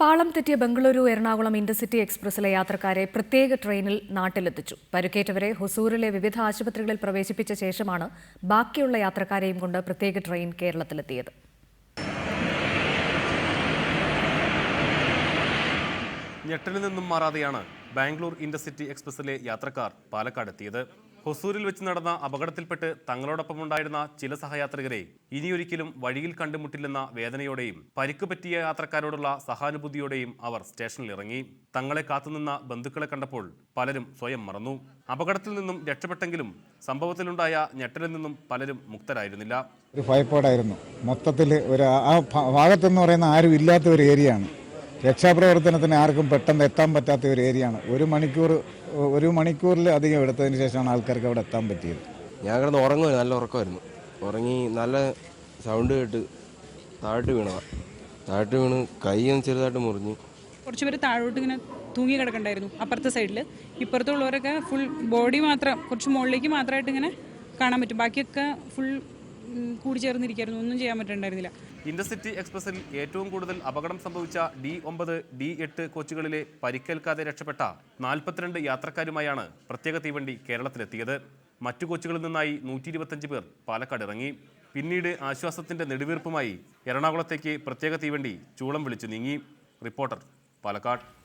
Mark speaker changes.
Speaker 1: പാളം തെറ്റിയ ബംഗളൂരു എറണാകുളം ഇന്റർസിറ്റി എക്സ്പ്രസിലെ യാത്രക്കാരെ പ്രത്യേക ട്രെയിനിൽ നാട്ടിലെത്തിച്ചു. പരുക്കേറ്റവരെ ഹൊസൂറിലെ വിവിധ ആശുപത്രികളിൽ പ്രവേശിപ്പിച്ച ശേഷമാണ് ബാക്കിയുള്ള യാത്രക്കാരെയും കൊണ്ട് പ്രത്യേക ട്രെയിൻ കേരളത്തിലെത്തിയത്.
Speaker 2: ഞെട്ടലിൽ നിന്നും മാറാതെയാണ് ബാംഗ്ലൂർ ഇന്റർസിറ്റി എക്സ്പ്രസിലെ യാത്രക്കാർ പാലക്കാട് എത്തിയത് ഹൊസൂരിൽ വെച്ച് നടന്ന അപകടത്തിൽപ്പെട്ട് തങ്ങളോടൊപ്പമുണ്ടായിരുന്ന ചില സഹയാത്രികരെ ഇനിയൊരിക്കലും വഴിയിൽ കണ്ടുമുട്ടില്ലെന്ന വേദനയോടെയും പരിക്ക് പറ്റിയ യാത്രക്കാരോടുള്ള സഹാനുഭൂതിയോടെയും അവർ സ്റ്റേഷനിൽ ഇറങ്ങി തങ്ങളെ കാത്തുനിന്ന ബന്ധുക്കളെ കണ്ടപ്പോൾ പലരും സ്വയം മറന്നു. അപകടത്തിൽ നിന്നും രക്ഷപ്പെട്ടെങ്കിലും സംഭവത്തിലുണ്ടായ ഞെട്ടലിൽ നിന്നും പലരും മുക്തരായിരുന്നില്ല.
Speaker 3: ഒരു ഭയപ്പാടായിരുന്നു. മൊത്തത്തിൽ ഒരു ആ- ഭാഗത്തെന്ന് പറയുന്ന ആരും ഇല്ലാത്ത ഒരു ഏരിയയാണ്. രക്ഷാപ്രവർത്തനത്തിന് ആർക്കും പെട്ടെന്ന് എത്താൻ പറ്റാത്ത ഒരു ഏരിയയാണ്. ഒരു മണിക്കൂർ ഒരു മണിക്കൂറിൽ അധികം എടുത്തതിന് ശേഷമാണ് ആൾക്കാർക്ക് അവിടെ എത്താൻ പറ്റിയത്.
Speaker 4: ഞാൻ കിടന്ന് ഉറങ്ങുക നല്ല ഉറക്കമായിരുന്നു. ഉറങ്ങി നല്ല സൗണ്ട് കേട്ട് താഴോട്ട് വീണതാ. താഴോട്ട് വീണ് കൈയും ചെറുതായിട്ട് മുറിഞ്ഞു.
Speaker 5: കുറച്ച് പേര് താഴോട്ട് ഇങ്ങനെ തൂങ്ങി കിടക്കണ്ടായിരുന്നു അപ്പുറത്തെ സൈഡിൽ ഇപ്പുറത്തുള്ളവരൊക്കെ ഫുൾ ബോഡി മാത്രം കുറച്ച് മുകളിലേക്ക് മാത്രമായിട്ട് ഇങ്ങനെ കാണാൻ പറ്റും. ബാക്കിയൊക്കെ ഫുൾ കൂടി ചേർന്നിരിക്കായിരുന്നു ഒന്നും ചെയ്യാൻ പറ്റണ്ടായിരുന്നില്ല.
Speaker 2: ഇന്റർസിറ്റി എക്സ്പ്രസിൽ ഏറ്റവും കൂടുതൽ അപകടം സംഭവിച്ച ഡി ഒമ്പത് ഡി എട്ട് കോച്ചുകളിലെ പരിക്കേൽക്കാതെ രക്ഷപ്പെട്ട നാൽപ്പത്തിരണ്ട് യാത്രക്കാരുമായാണ് പ്രത്യേക തീവണ്ടി കേരളത്തിലെത്തിയത്. മറ്റു കോച്ചുകളിൽ നിന്നായി നൂറ്റി ഇരുപത്തഞ്ച് പേർ പാലക്കാട് ഇറങ്ങി. പിന്നീട് ആശ്വാസത്തിന്റെ നെടുവീർപ്പുമായി എറണാകുളത്തേക്ക് പ്രത്യേക തീവണ്ടി ചൂളം വിളിച്ചു നീങ്ങി. റിപ്പോർട്ടർ പാലക്കാട്.